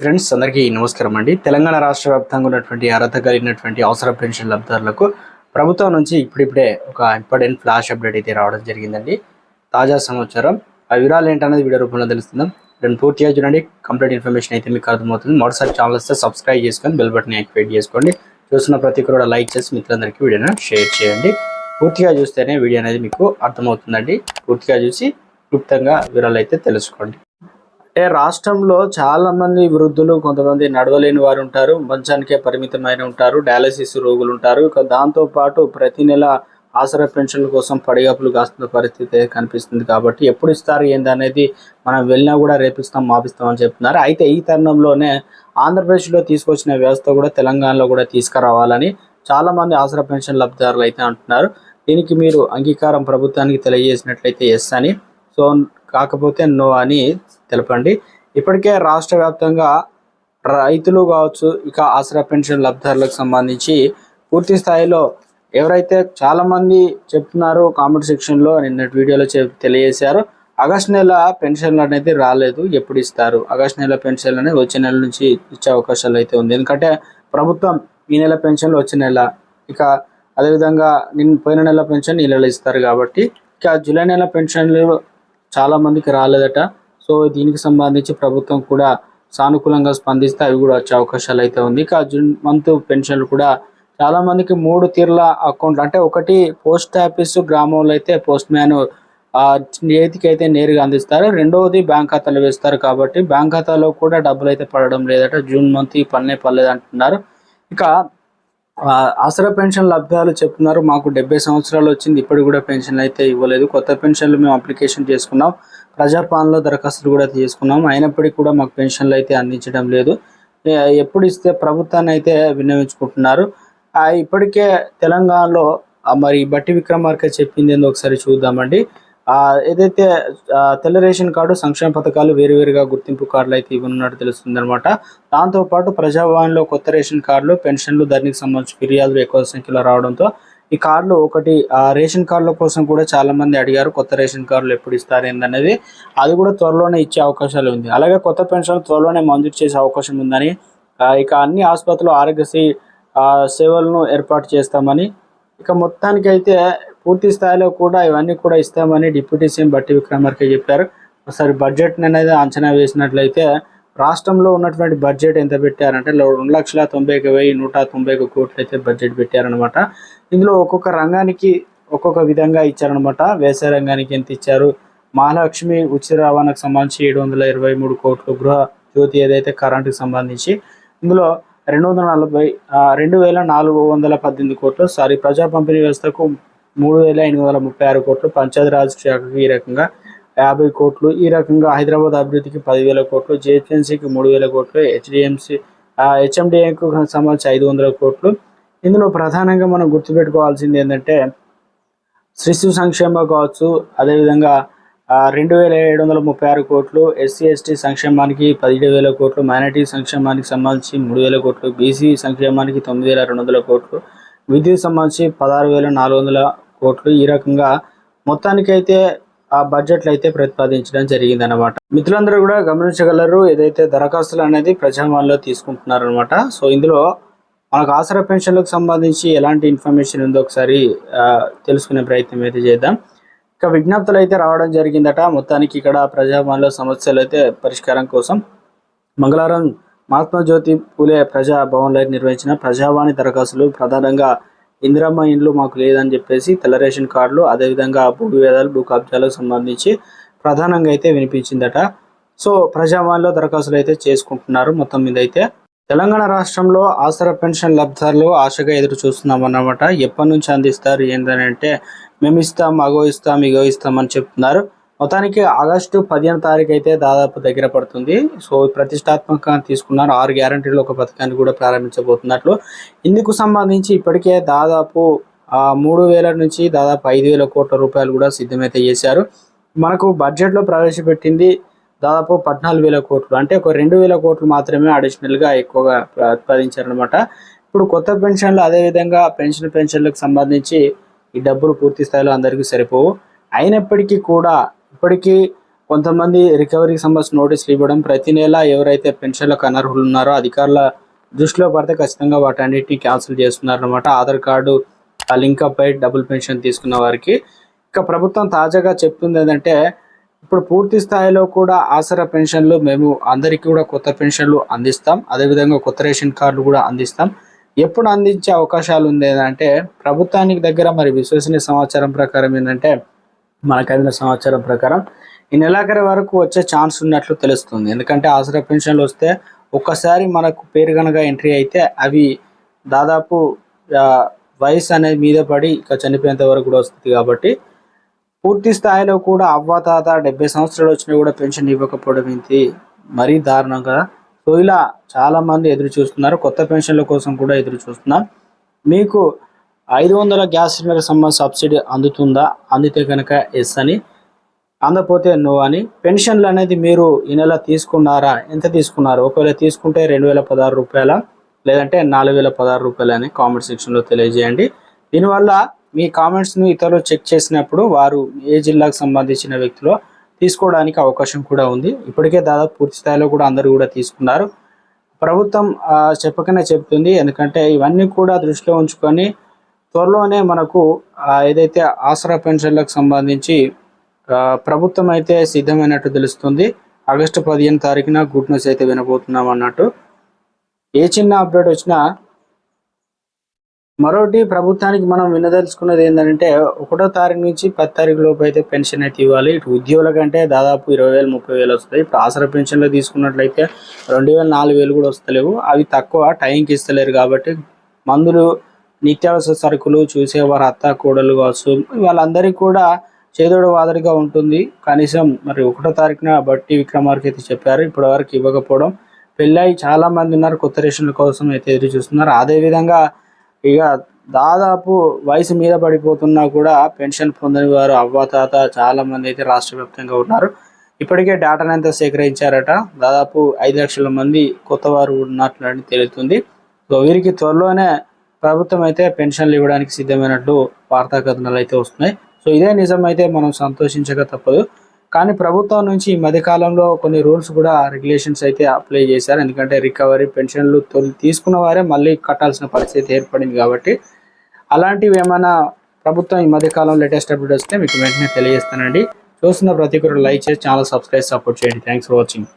Friends అందరికీ నమస్కారం అండి. తెలంగాణ రాష్ట్ర వ్యాప్తంగా ఉన్నటువంటి అర్హత కలిగినటువంటి అవసర పెన్షన్ లబ్ధారులకు ప్రభుత్వం నుంచి ఇప్పుడిప్పుడే ఒక ఇంపార్టెంట్ ఫ్లాష్ అప్డేట్ అయితే రావడం జరిగిందండి. తాజా సమాచారం ఆ వివరాలు ఏంటనేది వీడియో రూపంలో తెలుస్తుందాం. దాన్ని పూర్తిగా చూడండి. కంప్లీట్ ఇన్ఫర్మేషన్ అయితే మీకు అర్థమవుతుంది. మొదటిసారి ఛానల్ వస్తే సబ్స్క్రైబ్ చేసుకొని బెల్ బటన్ యాక్టివేట్ చేసుకోండి. చూస్తున్న ప్రతి ఒక్కరు కూడా లైక్ చేసి మిత్రులందరికీ వీడియోని షేర్ చేయండి. పూర్తిగా చూస్తేనే వీడియో అనేది మీకు అర్థమవుతుందండి. పూర్తిగా చూసి క్లుప్తంగా వివరాలు అయితే తెలుసుకోండి. అంటే రాష్ట్రంలో చాలా మంది వృద్ధులు కొంతమంది నడవలేని వారు ఉంటారు మంచానికే పరిమితమైన ఉంటారు డయాలసిస్ రోగులు ఉంటారు ఇక దాంతో పాటు ప్రతి నెల ఆసరా పెన్షన్ల కోసం పడిగాపులు కాస్తున్న పరిస్థితి కనిపిస్తుంది కాబట్టి ఎప్పుడు ఇస్తారు ఏంది అనేది మనం వెళ్ళినా కూడా రేపిస్తాం మాపిస్తాం అని చెప్తున్నారు. అయితే ఈ తరుణంలోనే ఆంధ్రప్రదేశ్లో తీసుకొచ్చిన వ్యవస్థ కూడా తెలంగాణలో కూడా తీసుకురావాలని చాలామంది ఆసరా పెన్షన్ లబ్ధిదారులు అయితే అంటున్నారు. దీనికి మీరు అంగీకారం ప్రభుత్వానికి తెలియజేసినట్లయితే ఎస్ అని. సో కాకపోతే నో అని తెలపండి. ఇప్పటికే రాష్ట్ర వ్యాప్తంగా రైతులు కావచ్చు ఇక ఆసరా పెన్షన్ లబ్ధిదారులకు సంబంధించి పూర్తి స్థాయిలో ఎవరైతే చాలా మంది చెప్తున్నారు కామెంట్ సెక్షన్లో నిన్నటి వీడియోలో చెప్ తెలియజేశారు. ఆగస్ట్ నెల పెన్షన్లు అనేది రాలేదు ఎప్పుడు ఇస్తారు? ఆగస్ట్ నెల పెన్షన్లు అనేది వచ్చే నెల నుంచి ఇచ్చే అవకాశాలు అయితే ఉంది. ఎందుకంటే ప్రభుత్వం ఈ నెల పెన్షన్లు వచ్చే నెల ఇక అదేవిధంగా నిన్న పోయిన నెల పెన్షన్ ఈ నెల ఇస్తారు కాబట్టి ఇక జూలై నెల పెన్షన్లు చాలా మందికి రాలేదట. సో దీనికి సంబంధించి ప్రభుత్వం కూడా సానుకూలంగా స్పందిస్తే అవి కూడా వచ్చే అవకాశాలు అయితే ఉంది. ఇక జూన్ మంత్ పెన్షన్లు కూడా చాలా మందికి మూడు తీర్ల అకౌంట్లు అంటే ఒకటి పోస్ట్ ఆఫీసు గ్రామంలో అయితే పోస్ట్ మ్యాన్ చేతికి అయితే నేరుగా అందిస్తారు. రెండవది బ్యాంక్ ఖాతాలో వేస్తారు కాబట్టి బ్యాంక్ ఖాతాలో కూడా డబ్బులు అయితే పడడం లేదట. జూన్ మంత్ ఈ పర్లేదు అంటున్నారు ఇక ఆసరా పెన్షన్ లబ్ధాలు చెప్తున్నారు. మాకు డెబ్బై సంవత్సరాలు వచ్చింది. ఇప్పటికి కూడా పెన్షన్లు అయితే ఇవ్వలేదు. కొత్త పెన్షన్లు మేము అప్లికేషన్ చేసుకున్నాం. ప్రజాపాలనలో దరఖాస్తులు కూడా చేసుకున్నాం అయినప్పటికీ కూడా మాకు పెన్షన్లు అయితే అందించడం లేదు. ఎప్పుడు ఇస్తే ప్రభుత్వాన్ని అయితే వినియోగించుకుంటున్నారు ఇప్పటికే తెలంగాణలో మరి బట్టి విక్రమార్క చెప్పింది ఏందో ఒకసారి చూద్దామండి. ఏదైతే తెల్ల రేషన్ కార్డు సంక్షేమ పథకాలు వేరువేరుగా గుర్తింపు కార్డులు అయితే ఇవ్వనున్నట్టు తెలుస్తుంది అనమాట దాంతోపాటు ప్రజావాణిలో కొత్త రేషన్ కార్డులు పెన్షన్లు ధరనికి సంబంధించి ఫిర్యాదులు ఎక్కువ సంఖ్యలో రావడంతో ఈ కార్డులు ఒకటి రేషన్ కార్డుల కోసం కూడా చాలామంది అడిగారు కొత్త రేషన్ కార్డులు ఎప్పుడు ఇస్తారు ఏందనేది. అది కూడా త్వరలోనే ఇచ్చే అవకాశాలు ఉంది. అలాగే కొత్త పెన్షన్ త్వరలోనే మంజూరు చేసే అవకాశం ఉందని ఇక అన్ని ఆసుపత్రులు ఆరోగ్యశ్రీ సేవలను ఏర్పాటు చేస్తామని ఇక మొత్తానికి అయితే పూర్తి స్థాయిలో కూడా ఇవన్నీ కూడా ఇస్తామని డిప్యూటీ సీఎం బట్టి విక్రమార్క చెప్పారు. ఒకసారి బడ్జెట్ అనేది అంచనా వేసినట్లయితే రాష్ట్రంలో ఉన్నటువంటి బడ్జెట్ ఎంత పెట్టారంటే రెండు లక్షల తొంభై ఒక వెయ్యి నూట తొంభై ఒక కోట్లు అయితే బడ్జెట్ పెట్టారనమాట ఇందులో ఒక్కొక్క రంగానికి ఒక్కొక్క విధంగా ఇచ్చారనమాట వ్యవసాయ రంగానికి ఎంత ఇచ్చారు? మహాలక్ష్మి ఉచిత రవాణాకు సంబంధించి ఏడు వందల ఇరవై మూడు కోట్లు గృహ జ్యోతి ఏదైతే కరెంటుకు సంబంధించి ఇందులో రెండు వందల నలభై రెండు వేల నాలుగు వందల పద్దెనిమిది కోట్లు సారీ ప్రజా పంపిణీ వ్యవస్థకు మూడు వేల ఎనిమిది వందల ముప్పై ఆరు కోట్లు పంచాయతీరాజ్ శాఖకు ఈ రకంగా యాభై కోట్లు. ఈ రకంగా హైదరాబాద్ అభివృద్ధికి పదివేల కోట్లు జిహెచ్ఎంసీకి మూడు వేల కోట్లు హెచ్డిఎంసీ హెచ్ఎండిఏకు సంబంధించి ఐదు వందల కోట్లు. ఇందులో ప్రధానంగా మనం గుర్తుపెట్టుకోవాల్సింది ఏంటంటే శిశు సంక్షేమ కావచ్చు అదేవిధంగా రెండు వేల ఏడు వందల ముప్పై ఆరు కోట్లు ఎస్సీ ఎస్టీ సంక్షేమానికి పదిహేడు వేల కోట్లు మైనార్టీ సంక్షేమానికి సంబంధించి మూడు వేల కోట్లు బీసీ సంక్షేమానికి తొమ్మిది వేల రెండు వందల కోట్లు విద్యుత్ సంబంధించి పదహారు వేల నాలుగు వందల కోట్లు ఈ రకంగా మొత్తానికైతే ఆ బడ్జెట్లు అయితే ప్రతిపాదించడం జరిగింది అనమాట మిత్రులందరూ కూడా గమనించగలరు ఏదైతే దరఖాస్తులు అనేది ప్రజావాణిలో తీసుకుంటున్నారు అనమాట సో ఇందులో మనకు ఆసరా పెన్షన్లకు సంబంధించి ఎలాంటి ఇన్ఫర్మేషన్ ఉందో ఒకసారి తెలుసుకునే ప్రయత్నం అయితే చేద్దాం. ఇక విజ్ఞప్తులు అయితే రావడం జరిగిందట. మొత్తానికి ఇక్కడ ప్రజాభవన్లో సమస్యలు అయితే పరిష్కారం కోసం మంగళవారం మహాత్మా జ్యోతి పూలే ప్రజా భవన్లో నిర్వహించిన ప్రజావాణి దరఖాస్తులు ప్రధానంగా ఇందిరమ్మ ఇండ్లు మాకు లేదని చెప్పేసి తెల్ల రేషన్ కార్డులు అదేవిధంగా భూ వివేదాలు భూ కబ్జాలకు సంబంధించి ప్రధానంగా అయితే వినిపించిందట. సో ప్రజావాణిలో దరఖాస్తులు అయితే చేసుకుంటున్నారు మొత్తం మీద అయితే. తెలంగాణ రాష్ట్రంలో ఆసరా పెన్షన్ లబ్ధారులు ఆశగా ఎదురు చూస్తున్నాం అన్నమాట ఎప్పటి నుంచి అందిస్తారు ఏంటంటే మేము ఇస్తాం అగో ఇస్తాం ఇగో ఇస్తామని అని చెప్తున్నారు. మొత్తానికి ఆగస్టు పదిహేను తారీఖు అయితే దాదాపు దగ్గర పడుతుంది. సో ప్రతిష్టాత్మకంగా తీసుకున్నారు. ఆరు గ్యారంటీలు ఒక పథకాన్ని కూడా ప్రారంభించబోతున్నట్లు. ఇందుకు సంబంధించి ఇప్పటికే దాదాపు మూడు వేల నుంచి దాదాపు ఐదు వేల కోట్ల రూపాయలు కూడా సిద్ధమైతే చేశారు. మనకు బడ్జెట్లో ప్రవేశపెట్టింది దాదాపు పద్నాలుగు వేల కోట్లు. అంటే ఒక రెండు వేల కోట్లు మాత్రమే అడిషనల్గా ఎక్కువగా ప్రతిపాదించారనమాట ఇప్పుడు కొత్త పెన్షన్లు అదేవిధంగా పెన్షన్ పెన్షన్లకు సంబంధించి ఈ డబ్బులు పూర్తి స్థాయిలో అందరికీ సరిపోవు. అయినప్పటికీ కూడా ఇప్పటికీ కొంతమంది రికవరీకి సంబంధించిన నోటీసులు ఇవ్వడం ప్రతి నెల ఎవరైతే పెన్షన్లకు అనర్హులు ఉన్నారో అధికారుల దృష్టిలో పడితే ఖచ్చితంగా వాటన్నిటిని క్యాన్సిల్ చేస్తున్నారు అనమాట ఆధార్ కార్డు ఆ లింక్ అప్ అయి డబుల్ పెన్షన్ తీసుకున్న వారికి. ఇక ప్రభుత్వం తాజాగా చెప్తుంది ఏంటంటే ఇప్పుడు పూర్తి స్థాయిలో కూడా ఆసరా పెన్షన్లు మేము అందరికీ కూడా కొత్త పెన్షన్లు అందిస్తాం. అదేవిధంగా కొత్త రేషన్ కార్డులు కూడా అందిస్తాం. ఎప్పుడు అందించే అవకాశాలు ఉంది ఏంటంటే ప్రభుత్వానికి దగ్గర మరి విశ్వసనీయ సమాచారం ప్రకారం ఏంటంటే మనకు అందిన సమాచారం ప్రకారం ఈ నెలాఖరి వరకు వచ్చే ఛాన్స్ ఉన్నట్లు తెలుస్తుంది. ఎందుకంటే ఆసరా పెన్షన్లు వస్తే ఒక్కసారి మనకు పేరు కనుక ఎంట్రీ అయితే అవి దాదాపు వయసు అనేది మీద పడి ఇక చనిపోయేంత వరకు కూడా వస్తుంది కాబట్టి పూర్తి స్థాయిలో కూడా అవ్వ తాత డెబ్బై సంవత్సరాలు వచ్చినా కూడా పెన్షన్ ఇవ్వకపోవడం ఇది మరీ దారుణం కదా సో ఇలా చాలామంది ఎదురు చూస్తున్నారు. కొత్త పెన్షన్ల కోసం కూడా ఎదురు చూస్తున్నాం. మీకు ఐదు వందల గ్యాస్ సిలిండర్ సంబంధించి సబ్సిడీ అందుతుందా? అందితే కనుక ఎస్ అని. అందపోతే నో అని. పెన్షన్లు అనేది మీరు ఈ నెల తీసుకున్నారా? ఎంత తీసుకున్నారు? ఒకవేళ తీసుకుంటే రెండు వేల పదహారు రూపాయల? లేదంటే నాలుగు వేల పదహారు రూపాయలు అని కామెంట్ సెక్షన్లో తెలియజేయండి. దీనివల్ల మీ కామెంట్స్ను ఇతరులు చెక్ చేసినప్పుడు వారు ఏ జిల్లాకు సంబంధించిన వ్యక్తిలో తీసుకోవడానికి అవకాశం కూడా ఉంది. ఇప్పటికే దాదాపు పూర్తి స్థాయిలో కూడా అందరూ కూడా తీసుకున్నారు. ప్రభుత్వం చెప్పకనే చెప్తుంది ఎందుకంటే ఇవన్నీ కూడా దృష్టిలో ఉంచుకొని త్వరలోనే మనకు ఏదైతే ఆసరా పెన్షన్లకు సంబంధించి ప్రభుత్వం అయితే సిద్ధమైనట్టు తెలుస్తుంది. ఆగస్టు పదిహేను తారీఖున గుడ్ న్యూస్ అయితే వినబోతున్నాం అన్నట్టు. ఏ చిన్న అప్డేట్ వచ్చినా మరోటి ప్రభుత్వానికి మనం వినదలుచుకున్నది ఏంటంటే ఒకటో తారీఖు నుంచి పది తారీఖు లోపు అయితే పెన్షన్ అయితే ఇవ్వాలి. ఇటు ఉద్యోగుల కంటే దాదాపు ఇరవై వేలు ముప్పై వేలు వస్తాయి. ఇప్పుడు ఆసరా పెన్షన్లో తీసుకున్నట్లయితే రెండు వేలు నాలుగు వేలు కూడా వస్తలేవు. అవి తక్కువ టైంకి ఇస్తలేరు కాబట్టి మందులు నిత్యావసర సరుకులు చూసేవారు అత్త కోడలు కావచ్చు వాళ్ళందరికీ కూడా చేదోడు వాదడిగా ఉంటుంది. కనీసం మరి ఒకటో తారీఖున బట్టి విక్రమార్కి అయితే చెప్పారు. ఇప్పటి వరకు ఇవ్వకపోవడం పెళ్ళై చాలా మంది ఉన్నారు. కొత్త రేషన్ల కోసం అయితే ఎదురు చూస్తున్నారు అదేవిధంగా ఇక దాదాపు వయసు మీద పడిపోతున్నా కూడా పెన్షన్ పొందని వారు అవ్వాతాత చాలా మంది అయితే రాష్ట్ర వ్యాప్తంగా ఉన్నారు. ఇప్పటికే డేటాను అంతా సేకరించారట. దాదాపు ఐదు లక్షల మంది కొత్త వారు ఉన్నట్లు తెలుస్తుంది. సో వీరికి త్వరలోనే ప్రభుత్వం అయితే పెన్షన్లు ఇవ్వడానికి సిద్ధమైనట్లు వార్తా కథనాలు అయితే వస్తున్నాయి. సో ఇదే నిజమైతే మనం సంతోషించక తప్పదు. కానీ ప్రభుత్వం నుంచి ఈ మధ్యకాలంలో కొన్ని రూల్స్ కూడా రెగ్యులేషన్స్ అయితే అప్లై చేశారు. ఎందుకంటే రికవరీ పెన్షన్లు తొలి తీసుకున్న వారే మళ్ళీ కట్టాల్సిన పరిస్థితి ఏర్పడింది కాబట్టి. అలాంటివి ఏమైనా ప్రభుత్వం ఈ మధ్యకాలం లేటెస్ట్ అప్డేట్ వస్తే మీకు వెంటనే తెలియజేస్తానండి. చూస్తున్న ప్రతి ఒక్కరు లైక్ చేసి ఛానల్ సబ్స్క్రైబ్ సపోర్ట్ చేయండి. Thanks for watching.